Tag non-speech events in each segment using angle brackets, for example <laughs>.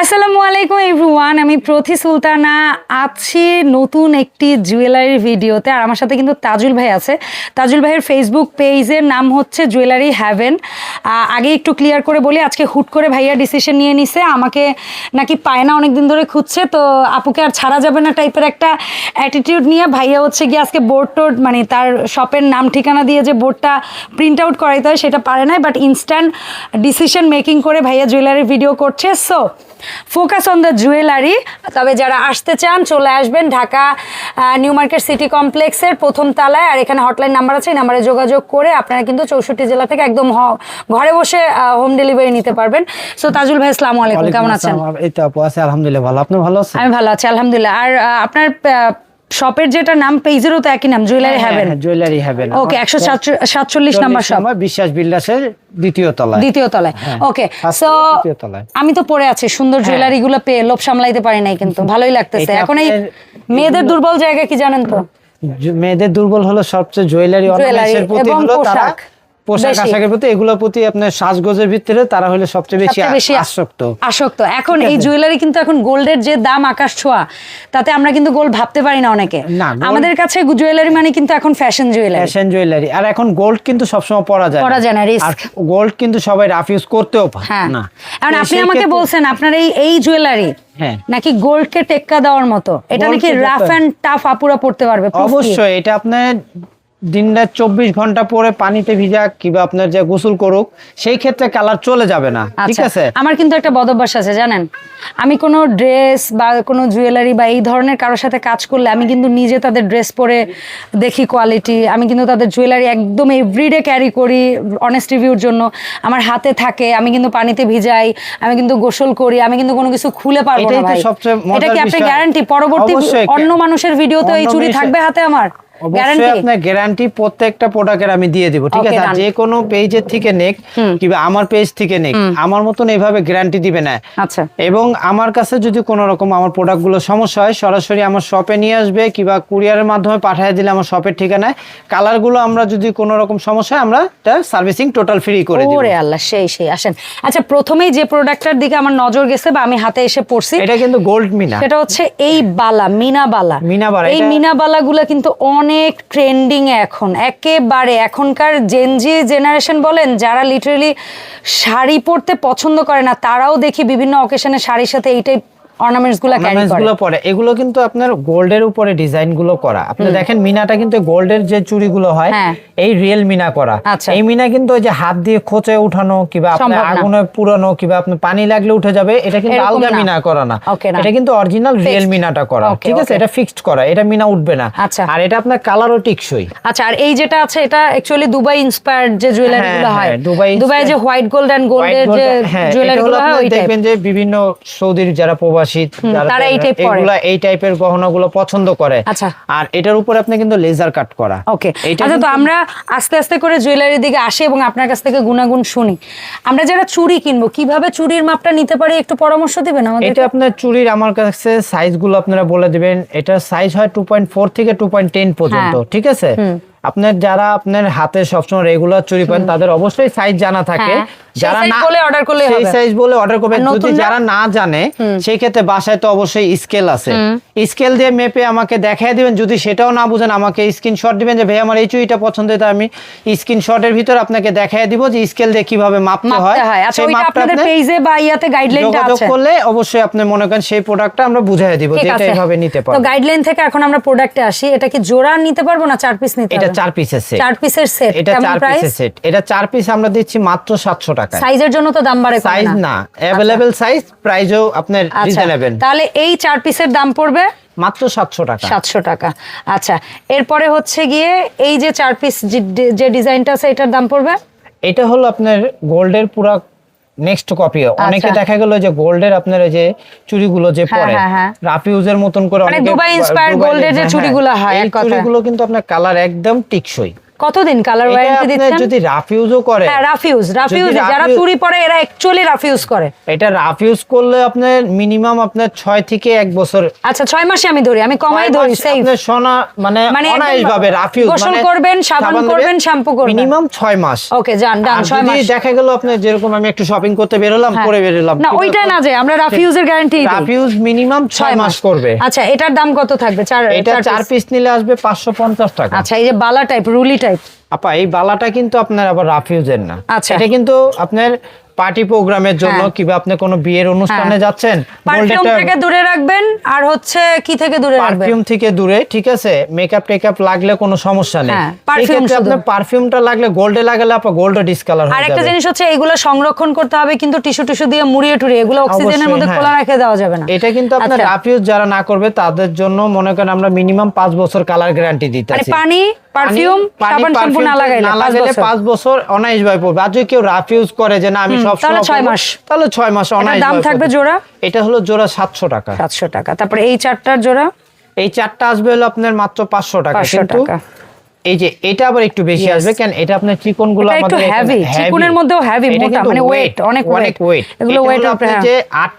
আসসালামু আলাইকুম এভরিওয়ান, আমি প্রথি সুলতানা। আছি নতুন একটি জুয়েলারি ভিডিওতে, আর আমার সাথে কিন্তু তাজুল ভাই আছে। তাজুল ভাইয়ের ফেসবুক পেজের নাম হচ্ছে জুয়েলারি হ্যাভেন। আগে একটু ক্লিয়ার করে বলি, আজকে হুট করে ভাইয়া ডিসিশন নিয়ে নিছে। আমাকে নাকি পায় না অনেকদিন ধরে খুঁজছে, তো আপুকে আর ছাড়া যাবে না টাইপের একটা অ্যাটিটিউড নিয়ে ভাইয়া হচ্ছে গিয়ে আজকে বোর্ড টোর্ড মানে তার শপের নাম ঠিকানা দিয়ে যে বোর্ডটা প্রিন্ট আউট করাইতে হয়, সেটা পারে নাই বাট ইনস্ট্যান্ট ডিসিশন মেকিং করে ভাইয়া জুয়েলারি ভিডিও করছে। So focus on the jewellery তবে যারা আসতে চান চলে আসবেন ঢাকা নিউ মার্কেট সিটি কমপ্লেক্সের প্রথম তালায়। আর এখানে হটলাইন নাম্বার আছে এই নাম্বারে যোগাযোগ করে আপনারা কিন্তু চৌষট্টি জেলা থেকে একদম ঘরে বসে হোম ডেলিভারি নিতে পারবেন। সো তাজুল ভাই আসসালামু আলাইকুম। কেমন আছেন? এই তো আপু আছে আলহামদুলিল্লাহ ভালো। আপনি ভালো আছেন? আমি ভালো আছি আলহামদুলিল্লাহ। আর আপনার শপের যেটা নাম পেজেরও তো একই নাম jewellery haven jewellery haven okay একশো সাতচল্লিশ নাম্বার শপ আমার বিশ্বাস বিল্লাসের দ্বিতীয় তলায়। দ্বিতীয় তলায়। ওকে সো দ্বিতীয় তলায়। আমি তো পড়ে আছি সুন্দর জুয়েলারি গুলো পেয়ে লোভ সামলাইতে পারি নাই কিন্তু <laughs> ভালোই লাগতেছে। এখন এই মেয়েদের দুর্বল জায়গা কি জানেন তো? মেয়েদের দুর্বল হলো সবচেয়ে জুয়েলারি অর্নামেন্টসের প্রতি হলো তারা পোশাক। আশাকের প্রতি এগুলোর প্রতি আপনার সাজগোজের ভিতরে তারা হলো সবচেয়ে বেশি আসক্ত। আসক্ত। এখন এই জুয়েলারি কিন্তু এখন গোল্ডের যে দাম আকাশ ছোঁয়া তাতে আমরা কিন্তু গোল্ড ভাবতে পারি না অনেকে। আমাদের কাছে জুয়েলারি মানে কিন্তু এখন ফ্যাশন জুয়েলারি ফ্যাশন জুয়েলারি আর এখন গোল্ড কিন্তু সবসময় পরা যায় পরা যায় না। আর গোল্ড কিন্তু সবাই রাফ ইউজ করতেও পারে। হ্যাঁ। না। এখন আপনি আমাকে বলছেন আপনার এই এই জুয়েলারি হ্যাঁ। নাকি গোল্ডকে টেক্কা দেওয়ার মতো? এটা নাকি রাফ অ্যান্ড টাফ আপুরা পড়তে পারবে অবশ্যই এটা আপনার দিন রাত চব্বিশ ঘণ্টা পরে পানিতে ভিজা কিংবা আপনার যে গোসল করুক সেই ক্ষেত্রে কালার চলে যাবে না। ঠিক আচ্ছা, আছে? আমার কিন্তু একটা বদভ্যাস আছে জানেন? আমি কোনো ড্রেস বা কোনো জুয়েলারি বা এই ধরনের কারোর সাথে কাজ করলে আমি কিন্তু নিজে তাদের ড্রেস পরে দেখি কোয়ালিটি। আমি কিন্তু তাদের জুয়েলারি একদম এভরিডে ক্যারি করি অনেস্ট রিভিউর জন্য। আমার হাতে থাকে আমি কিন্তু পানিতে ভিজাই আমি কিন্তু গোসল করি আমি কিন্তু কোনো কিছু খুলে পারব না এটা কি আপনি। গ্যারান্টি পরবর্তী। অন্য মানুষের ভিডিওতে এই চুরি থাকবে হাতে আমার? অবশ্যই আপনার গ্যারান্টি প্রত্যেকটা প্রোডাক্টের আমি দিয়ে দিব ঠিক আছে? যে কোনো পেজের থেকে নেক কিংবা আমার পেজ থেকে নেক আমার মতন এইভাবে গ্যারান্টি দিবে না। আচ্ছা। এবং আমার কাছে যদি কোনো রকম আমার প্রোডাক্টগুলো সমস্যা হয় সরাসরি আমার শপে নিয়ে আসবে কিংবা কুরিয়ারের মাধ্যমে পাঠিয়ে দিলে আমার শপের ঠিকানায় কালারগুলো আমরা যদি কোনো রকম সমস্যা আমরা সার্ভিসিং টোটাল ফ্রি করে দিব। ওরে আল্লাহ সেই সেই আসেন। আচ্ছা প্রথমেই যে প্রোডাক্টটার দিকে আমার নজর গেছে বা আমি হাতে এসে পড়ছি এটা কিন্তু গোল্ড মিনা। সেটা হচ্ছে এই বালা মিনা বালা। মিনা বালা, এই মিনা বালাগুলো কিন্তু অনেক ট্রেন্ডিং এখন। একেবারে এখনকার জেনজি জেনারেশন বলেন, যারা লিটারেলি শাড়ি পরতে পছন্দ করে না, তারাও দেখি বিভিন্ন অকেশনে শাড়ির সাথে এই টাইপ অর্নামেন্টসগুলো ক্যারি করে। পরে। এগুলো কিন্তু আপনার গোল্ডের উপরে ডিজাইনগুলো করা। আপনি দেখেন মিনাটা কিন্তু গোল্ডের যে চুড়িগুলো হয় হ্যাঁ। এই রিয়েল মিনা করা। আচ্ছা। এই মিনা কিন্তু ওই যে হাত দিয়ে খোঁচে উঠানো কিংবা আপনার আগুনে পুরানো কিংবা আপনি পানি লাগলে উঠে যাবে এটা কিন্তু আলগা মিনা করা না। এটা কিন্তু অরিজিনাল রিয়েল মিনাটা করা। ঠিক আছে? এটা ফিক্সড করা। এটা মিনা উঠবে না। আচ্ছা। আর এটা আপনার কালারও টিকসই। আচ্ছা আর এই যেটা আছে এটা অ্যাকচুয়ালি দুবাই ইন্সপায়ার্ড যে জুয়েলারি গুলো হ্যাঁ, হয়। হ্যাঁ, দুবাই দুবাই যে হোয়াইট গোল্ড এন্ড গোল্ডের যে হ্যাঁ, জুয়েলারি গুলো হয় দেখবেন যে বিভিন্ন সৌদির যারা প্রবাসী যারা তারা এই টাইপের গহনাগুলো পছন্দ করে। আচ্ছা। আর এটার উপরে আপনি কিন্তু লেজার কাট করা। ওকে আচ্ছা তো আমরা আস্তে আস্তে করে জুয়েলারির দিকে আসি এবং আপনার কাছ থেকে গুণাগুণ শুনি। আমরা যারা চুড়ি কিনবো কীভাবে চুড়ির মাপটা নিতে পারি একটু পরামর্শ দিবেন আমাদের এটা আপনার চুরির আমার কাছে সাইজগুলো আপনারা বলে দিবেন। এটা সাইজ হয় টু পয়েন্ট ফোর থেকে টু পয়েন্ট টেন পর্যন্ত হ্যাঁ। ঠিক আছে? আপনার যারা আপনার হাতে সবসময় রেগুলার চুরি পান তাদের অবশ্যই সাইজ জানা থাকে। হ্যাঁ। যারা না বলে order করলেই সেই সাইজ বলে অর্ডার করবেন। যদি যারা না জানে সেই ক্ষেত্রে বাসায় তো অবশ্যই স্কেল আছে। স্কেল দিয়ে মেপে আমাকে দেখাই দিবেন। যদি সেটাও না বুঝেন আমাকে স্ক্রিনশট দিবেন যে ভাই আমার এই চুড়িটা পছন্দ তো আমি স্ক্রিনশটের ভিতর আপনাকে দেখাই দিব যে স্কেল দিয়ে কীভাবে মাপতে হয়। আচ্ছা সেই মাপটা আপনাদের আপনি পেজে বা ইয়াতে গাইডলাইনটা যোগাযোগ আছে। করলে অবশ্যই আপনি মনে করেন সেই প্রোডাক্টটা আমরা বুঝাই দিব ঠিক যেটা এইভাবে নিতে তো পারবেন। গাইডলাইন থেকে এখন আমরা প্রোডাক্টে আসি। এটা কি জোড়া নিতে পারব না চার পিস নিতে এটা হবে? চার পিসের সেট চার পিসের সেট এটা চার পিসের সেট এটা চার পিস আমরা দিচ্ছি মাত্র সাতশো টাকা সাইজের জন্য তো দাম বাড়ে সাইজ না। অ্যাভেলেবেল সাইজ প্রাইসও আপনার আচ্ছা রিজনেবল তাহলে এই চার পিসের দাম পড়বে? মাত্র সাতশো টাকা। সাতশো টাকা। আচ্ছা এরপরে হচ্ছে গিয়ে এই যে চার পিস যে ডিজাইনটা আছে এটার দাম পড়বে? এটা হলো আপনার গোল্ডের পুরা নেক্সট কপি অনেকে আচ্ছা। দেখা গেল যে গোল্ডের আপনার যে চুড়িগুলো যে হ্যাঁ, পরে হ্যাঁ, হ্যাঁ। রাফ মতন করে অনেক দুবাই inspired গোল্ডের যে হ্যাঁ, চুড়িগুলো হয়, এই চুড়িগুলো কিন্তু আপনার কালার একদম টিকসই কতদিন কালার ওয়ারেন্টি দিচ্ছেন? যদি রাফ ইউজও করে হ্যাঁ রাফ ইউজ রাফ ইউজ যারা চুরি পরে এরা অ্যাকচুয়ালি রাফ ইউজ করে। এটা রাফ ইউজ করলে আপনার মিনিমাম আপনার ছয় থেকে এক বছর। আচ্ছা ছয় মাসে আমি ধরি আমি কমাই ধরি সেফ আপনার সোনা মানে মানে একদম ভাবে রাফ ইউজ গোসল করবেন, সাবান করবেন, shampoo করবেন। মিনিমাম ছয় মাস। ওকে যান ডান আর ছয় যদি দেখা গেল আপনার যেরকম আমি একটু শপিং করতে বেরোলাম পরে করে বেরোলাম না ওইটা না যে আমরা রাফ ইউজের গ্যারান্টি রাফ ইউজ মিনিমাম ছয় মাস করবে। আচ্ছা এটার দাম কত থাকবে? চার এটা চার চার পিস নিলে আসবে পাঁচশো পঞ্চাশ টাকা। আচ্ছা এই যে বালা টাইপ রুলি টাইপ আপা এই বালাটা কিন্তু আপনার আবার রাফ ইউজের না আচ্ছা। এটা কিন্তু আপনার পার্টি প্রোগ্রামের জন্য হ্যাঁ। কিংবা আপনি কোনো বিয়ের অনুষ্ঠানে হ্যাঁ। যাচ্ছেন পারফিউম থেকে দূরে রাখবেন আর হচ্ছে কি থেকে দূরে রাখবেন পারফিউম থেকে দূরে ঠিক আছে মেকআপ টেকআপ লাগলে কোনো সমস্যা নেই শুধু। আপনার পারফিউমটা লাগলে গোল্ডে লাগালে আপনার গোল্ডে ডিসকালার আর হয়ে একটা যাবে জিনিস হচ্ছে এগুলো সংরক্ষণ করতে হবে কিন্তু টিস্যু টিস্যু দিয়ে মুড়িয়ে টুড়িয়ে এগুলো অক্সিজেনের মধ্যে হ্যাঁ। খোলা রেখে দেওয়া যাবে না এটা কিন্তু আপনার রাফিউজ যারা না করবে তাদের জন্য মনে করেন আমরা মিনিমাম পাঁচ বছর কালার গ্যারান্টি মানে দিতেছি পানি পারফিউম সাবান শ্যাম্পু না লাগাইলে না লাগাইলে বছর। বছর অনায়াস ভাবে পড়বে। আর যদি কেউ রাফ ইউজ করে যে না আমি সব সময় ছয় পরবো, মাস। তাহলে ছয় মাস অনায়াস দাম থাকবে জোড়া? এটা হলো জোড়া সাতশো টাকা। সাতশো টাকা। তারপরে এই চারটার জোড়া? এই চারটা আসবে হলো আপনার মাত্র টাকা। কিন্তু এই যে এটা আবার একটু বেশি আসবে কেন এটা আপনার চিকনগুলো আমাদের। চিকনের মধ্যেও মোটা, মানে অনেক অনেক ওয়েট এগুলো ওয়েট আপনি যে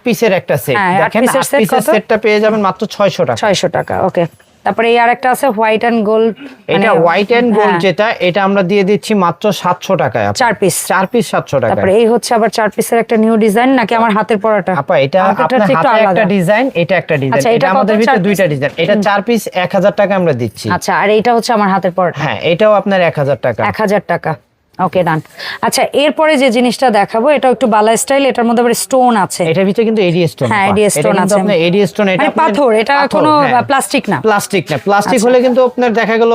পিসের একটা সেট হ্যাঁ, দেখেন পিসের সেটটা পেয়ে যাবেন মাত্র ছয়শো টাকা। ছয়শো টাকা ওকে তারপরে এই আরেকটা আছে হোয়াইট এন্ড গোল্ড এটা হোয়াইট এন্ড গোল্ড যেটা এটা আমরা দিয়ে দিচ্ছি মাত্র সাতশো টাকায় আপা। চার পিস চার পিস সাতশো টাকা তারপরে এই হচ্ছে আবার চার পিসের একটা নিউ ডিজাইন নাকি আমার হাতের পরাটা? আপা এটা আপনার হাতে একটা ডিজাইন এটা একটা ডিজাইন আচ্ছা, এটা আমাদের ভিতরে দুইটা ডিজাইন এটা চার পিস এক হাজার টাকা আমরা দিচ্ছি। আচ্ছা আর এটা হচ্ছে আমার হাতের পরাটা। হ্যাঁ এটাও আপনার এক হাজার টাকা। এক হাজার টাকা। ওকে ডান আচ্ছা এরপরে যে জিনিসটা দেখাবো এটা একটু বালা স্টাইল এটার মধ্যে আবার স্টোন আছে এটার ভিতরে কিন্তু এডি স্টোন হ্যাঁ, AD stone আছে। আপনার এডি স্টোন এটা পাথর, এটা কোনো হ্যাঁ। প্লাস্টিক না। প্লাস্টিক না প্লাস্টিক হলে কিন্তু আপনার দেখা গেল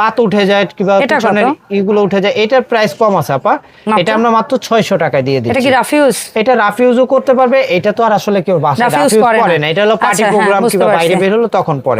পাত উঠে যায় কিংবা? পিছনের ইগুলো উঠে যায় এটার প্রাইস কম আছে আপা এটা আমরা মাত্র ছয়শো টাকায় দিয়ে এটা কি রাফিউজ এটা রাফ ইউজও করতে পারবে এটা তো আর আসলে কেউ বাসায় Rough রাফ use ইউজ করে না। এটা হলো পার্টি আচ্ছা, হ্যাঁ, প্রোগ্রাম কিংবা বাইরে বের হলো তখন পরে.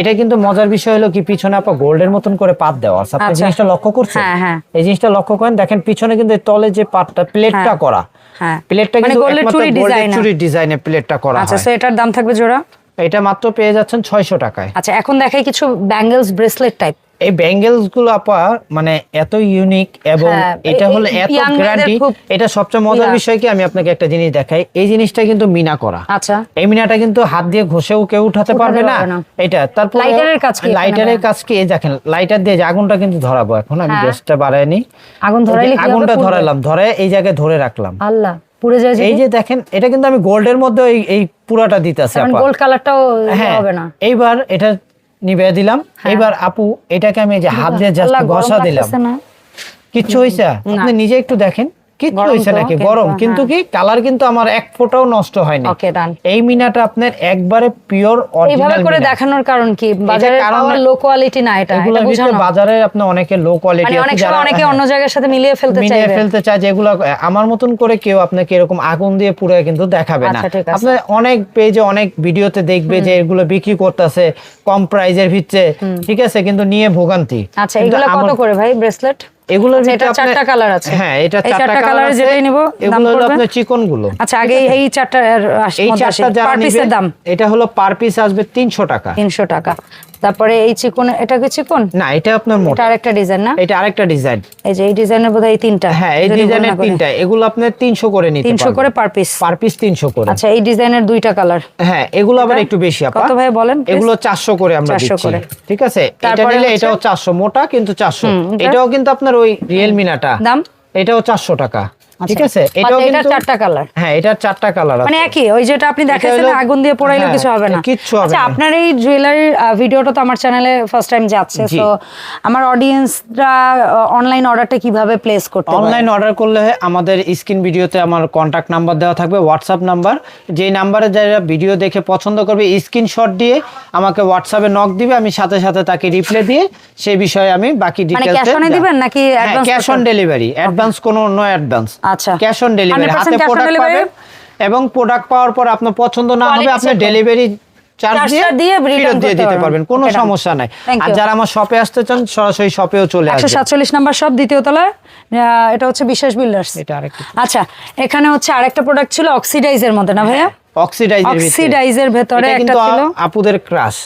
এটা কিন্তু মজার বিষয় হলো কি পিছনে আপা গোল্ডের মতন করে পাত দেওয়া আছে আপনি আচ্ছা। জিনিসটা লক্ষ্য করছেন হ্যাঁ, হ্যাঁ। এই জিনিসটা লক্ষ্য করেন দেখেন পিছনে কিন্তু তলে যে পাটটা প্লেটটা হ্যাঁ। করা হ্যাঁ। প্লেটটা মানে কিন্তু একমাত্র চুরি গোল্ডের। চুরি ডিজাইনে প্লেটটা করা আচ্ছা সো এটার দাম থাকবে জোড়া এটা মাত্র পেয়ে যাচ্ছেন ছয়শো টাকায়। আচ্ছা এখন দেখাই কিছু ব্যাঙ্গেলস ব্রেসলেট টাইপ এই ব্যাঙ্গেলসগুলো আপা মানে এত ইউনিক এবং হ্যাঁ, এটা হলো এত গ্যারান্টি এটা সবচেয়ে মজার বিষয় কি আমি আপনাকে একটা জিনিস দেখাই। এই জিনিসটা কিন্তু মিনা করা। আচ্ছা। এই মিনাটা কিন্তু হাত দিয়ে ঘষেও কেউ উঠাতে পারবে না। এটা তারপর লাইটারের কাজ কি লাইটারের কাজ কি এই দেখেন লাইটার দিয়ে আগুনটা কিন্তু ধরাবো এখন আমি। গ্যাসটা বাড়াইনি আগুন ধরাইলে আগুনটা? ধরালাম ধরে এই জায়গায় ধরে রাখলাম। আল্লাহ। পুড়ে যায় এই যে দেখেন এটা কিন্তু আমি গোল্ডের মধ্যে এই এই পুরাটা দিতেছি আপা। গোল্ড কালারটাও হ্যাঁ হবে না। এইবার এটা নিবে দিলাম। এইবার আপু এটাকে আমি এই যে হাত দিয়ে জাস্ট ঘষা দিলাম। কিছু কিচ্ছু হইছে? আপনি নিজে একটু দেখেন। কিচ্ছু গরম নাকি? গরম। কিন্তু কি? কালার কিন্তু আমার এক ফোঁটাও নষ্ট হয়নি। ওকে ডান এই মিনাটা আপনার একবারে পিওর এইভাবে করে দেখানোর কারণ কি? বাজারে পাওয়ার লো কোয়ালিটি না এটা এটা বোঝানো। বাজারে আপনার অনেকে লো কোয়ালিটি আছে যারা অনেকে <laughs> অন্য জায়গার সাথে মিলিয়ে ফেলতে মিলিয়ে ফেলতে চায় যেগুলো আমার মতন করে কেউ আপনাকে এরকম আগুন দিয়ে পুরো কিন্তু দেখাবে না। আচ্ছা। আপনার অনেক পেজে অনেক ভিডিওতে দেখবে যে এগুলো বিক্রি করতেছে কম প্রাইজের ভিতরে ঠিক আছে? কিন্তু নিয়ে ভোগান্তি। আচ্ছা এগুলো কত করে ভাই ব্রেসলেট এগুলোর আচ্ছা, ভিতরে চারটা কালার আছে। হ্যাঁ এটা চারটা কালার যেটাই নিব এগুলো হলো আপনার চিকনগুলো আচ্ছা আগে এই চারটা এই চারটা পার পিসের দাম? এটা হলো পার পিস আসবে তিনশো টাকা। তিনশো টাকা। তারপরে এই চিকন এটা কি চিকন? না এটা আপনার মোটা। এটা আরেকটা ডিজাইন না? এটা আরেকটা ডিজাইন এই যে এই ডিজাইনের বোধহয় তিনটা। হ্যাঁ এই ডিজাইনের তিনটা। এগুলো আপনার তিনশো করে নিতে তিনশো করে পার পিস পার পিস তিনশো করে। আচ্ছা এই ডিজাইনের দুইটা কালার হ্যাঁ এগুলো আবার একটু বেশি আপা। কত ভাই বলেন, এগুলো চারশো করে আমরা 400 দিচ্ছি। করে। ঠিক আছে? এটা নিলে এটাও চারশো মোটা কিন্তু চারশো। হুম, এটা? এটাও কিন্তু আপনার ওই রিয়েলমি নাটা। দাম? এটাও চারশো টাকা। ঠিক আচ্ছা। আছে এটাও আচ্ছা, এটার কিন্তু চারটা কালার হ্যাঁ এটার চারটা কালার আছে। মানে একই ওই যেটা আপনি দেখাইছেন আগুন দিয়ে হ্যাঁ, কিছু হবে না। কিচ্ছু হবে আচ্ছা। আপনার এই জুয়েলারির ভিডিওটা তো আমার চ্যানেলে ফার্স্ট টাইম যাচ্ছে। তো আমার অডিয়েন্সরা অনলাইন অর্ডারটা কীভাবে প্লেস করতে অনলাইন অর্ডার করলে আমাদের স্ক্রিন ভিডিওতে আমার কন্ট্যাক্ট নাম্বার দেওয়া থাকবে হোয়াটসঅ্যাপ নাম্বার যেই নাম্বারে যারা ভিডিও দেখে পছন্দ করবে স্ক্রিনশট দিয়ে আমাকে হোয়াটসঅ্যাপে নক দিবে আমি সাথে সাথে তাকে রিপ্লাই দিয়ে সেই বিষয়ে আমি বাকি মানে ক্যাশ অনে দিবেন নাকি advance cash on delivery advance কোনো নো অ্যাডভান্স আচ্ছা। ক্যাশ অন ডেলিভারি 100% হাতে প্রোডাক্ট পাবেন এবং প্রোডাক্ট পাওয়ার পর আপনার পছন্দ না হবে আপনি ডেলিভারি চার্জ দিয়ে দিয়ে ফেরত দিয়ে দিতে পারবেন। কোনো সমস্যা নাই। আর যারা আমার শপে আসতে চান সরাসরি শপেও চলে নাম্বার দ্বিতীয় তলায়। এটা হচ্ছে বিশ্বাস বিল্ডার্স এটা আরেকটু। আচ্ছা এখানে হচ্ছে আরেকটা প্রোডাক্ট ছিল অক্সিডাইজের মধ্যে না ভাইয়া? অক্সিডাইজের অক্সিডাইজের ভেতরে একটা ছিল। আপুদের ক্রাশ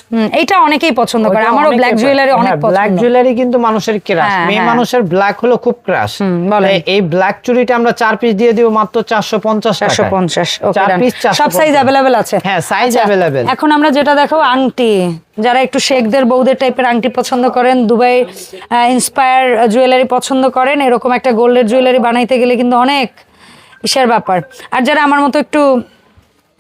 এইটা অনেকেই পছন্দ করে। আমারও ব্ল্যাক জুয়েলারি অনেক ব্ল্যাক জুয়েলারি কিন্তু মানুষের ক্রাশ হ্যাঁ, মেয়ে হ্যাঁ। মানুষের ব্ল্যাক হলো খুব ক্রাশ এই ব্ল্যাক চুড়িটা আমরা চার পিস দিয়ে দিব মাত্র পিস সব সাইজ আছে। হ্যাঁ সাইজ আচ্ছা, অ্যাভেলেবেল এখন আমরা যেটা দেখো আংটি যারা একটু শেখদের বৌদের টাইপের আংটি পছন্দ করেন দুবাই ইন্সপায়ার জুয়েলারি পছন্দ করেন এরকম একটা গোল্ডের জুয়েলারি বানাইতে গেলে কিন্তু অনেক ইসের ব্যাপার। আর যারা আমার মতো একটু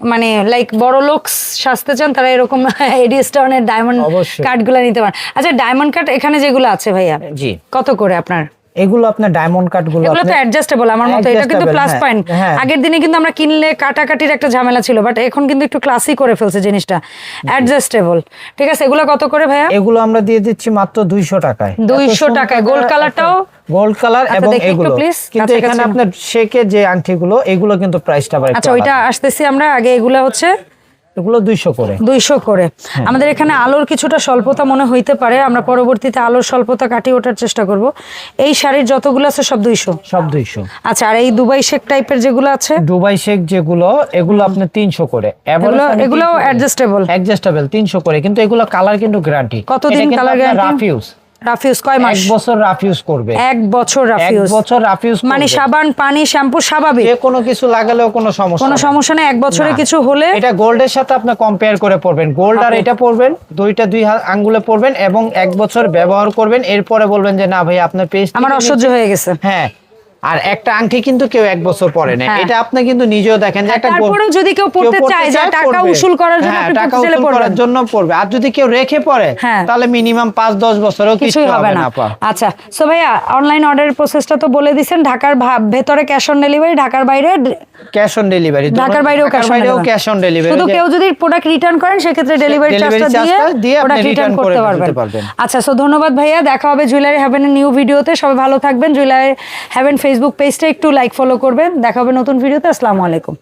মানে লাইক বড় লোক সাজতে চান তারা এরকম এডি স্টোনের ডায়মন্ড কার্ডগুলা নিতে পারেন। আচ্ছা ডায়মন্ড কার্ড এখানে যেগুলো আছে ভাইয়া জি। কত করে আপনার? এগুলো আপনার ডায়মন্ড কাটগুলো এগুলো তো অ্যাডজাস্টেবল আমার মতো এটা কিন্তু প্লাস হ্যাঁ, পয়েন্ট হ্যাঁ। আগের দিনে কিন্তু আমরা কিনলে কাটাকাটির একটা ঝামেলা ছিল বাট এখন কিন্তু একটু ক্লাসি করে ফেলছে জিনিসটা। অ্যাডজাস্টেবল ঠিক আছে এগুলো কত করে ভাইয়া? এগুলো আমরা দিয়ে দিচ্ছি মাত্র দুইশো টাকায়। 200 টাকায়, gold colourটাও? গোল্ড কালার এবং এগুলো। কিন্তু এখানে আপনার শেখে যে আংটিগুলো এগুলো কিন্তু প্রাইসটা একটু আচ্ছা ওইটা আসতেছি আমরা আগে এগুলো হচ্ছে এগুলো দুইশো করে। দুইশো করে। হ্যাঁ। আমাদের এখানে আলোর কিছুটা স্বল্পতা মনে হইতে পারে। আমরা পরবর্তীতে আলোর স্বল্পতা কাটিয়ে ওঠার চেষ্টা করব। এই শাড়ির যতগুলো আছে সব দুইশো? সব দুইশো। আচ্ছা আর এই দুবাই শেক টাইপের যেগুলো আছে? দুবাই শেখ যেগুলো এগুলো আপনার তিনশো করে। এগুলো অ্যাডজাস্টেবল অ্যাডজাস্টেবল তিনশো করে। কিন্তু এগুলো কালার কিন্তু গ্যারান্টি কতদিন colour guarantee? রাফিউজ রাফিউজ কয় মাস? বছর রাফিউজ করবে। এক বছর এক রাফিউজ বছর রাফিউজ মানে সাবান পানি শ্যাম্পু স্বাভাবিক? যে কোনো কিছু লাগালেও কোনো সমস্যা কোনো সমস্যা নেই এক বছরে কিছু হলে এটা গোল্ডের সাথে আপনি কম্পেয়ার করে পড়বেন। গোল্ড আর এটা পড়বেন দুইটা দুই আঙ্গুলে পড়বেন এবং এক বছর ব্যবহার করবেন। এরপরে বলবেন যে না ভাই আপনার পেস্ট আমার অসহ্য হয়ে গেছে। হ্যাঁ আর একটা আংটি কিন্তু কেউ এক বছর পরে না হ্যাঁ। এটা আপনি কিন্তু নিজেও দেখেন যে একটা গোল- তারপরেও যদি কেউ পড়তে চায় যে টাকা উসুল করার জন্য হ্যাঁ, আপনি টাকা উসুল করার জন্য পড়বে। আর যদি কেউ রেখে পড়ে হ্যাঁ। তাহলে মিনিমাম পাঁচ দশ বছরও কিছু হবে না। আচ্ছা সো ভাইয়া অনলাইন অর্ডারের প্রসেসটা তো বলে দিছেন ঢাকার ভেতরে ক্যাশ অন ডেলিভারি ঢাকার বাইরে ক্যাশ অন ডেলিভারি ঢাকার বাইরেও ক্যাশ অন ডেলিভারি শুধু কেউ যদি প্রোডাক্ট রিটার্ন করেন সেক্ষেত্রে ডেলিভারি চার্জটা দিয়ে আপনি প্রোডাক্ট রিটার্ন করতে পারবেন। আচ্ছা সো ধন্যবাদ ভাইয়া দেখা হবে জুয়েলারি হ্যাভেনের নিউ ভিডিওতে সবাই ভালো থাকবেন জুয়েলারি হ্যাভেন ফেসবুক পেজটা একটু লাইক ফলো করবেন। দেখা হবে নতুন ভিডিওতে আসসালামু আলাইকুম।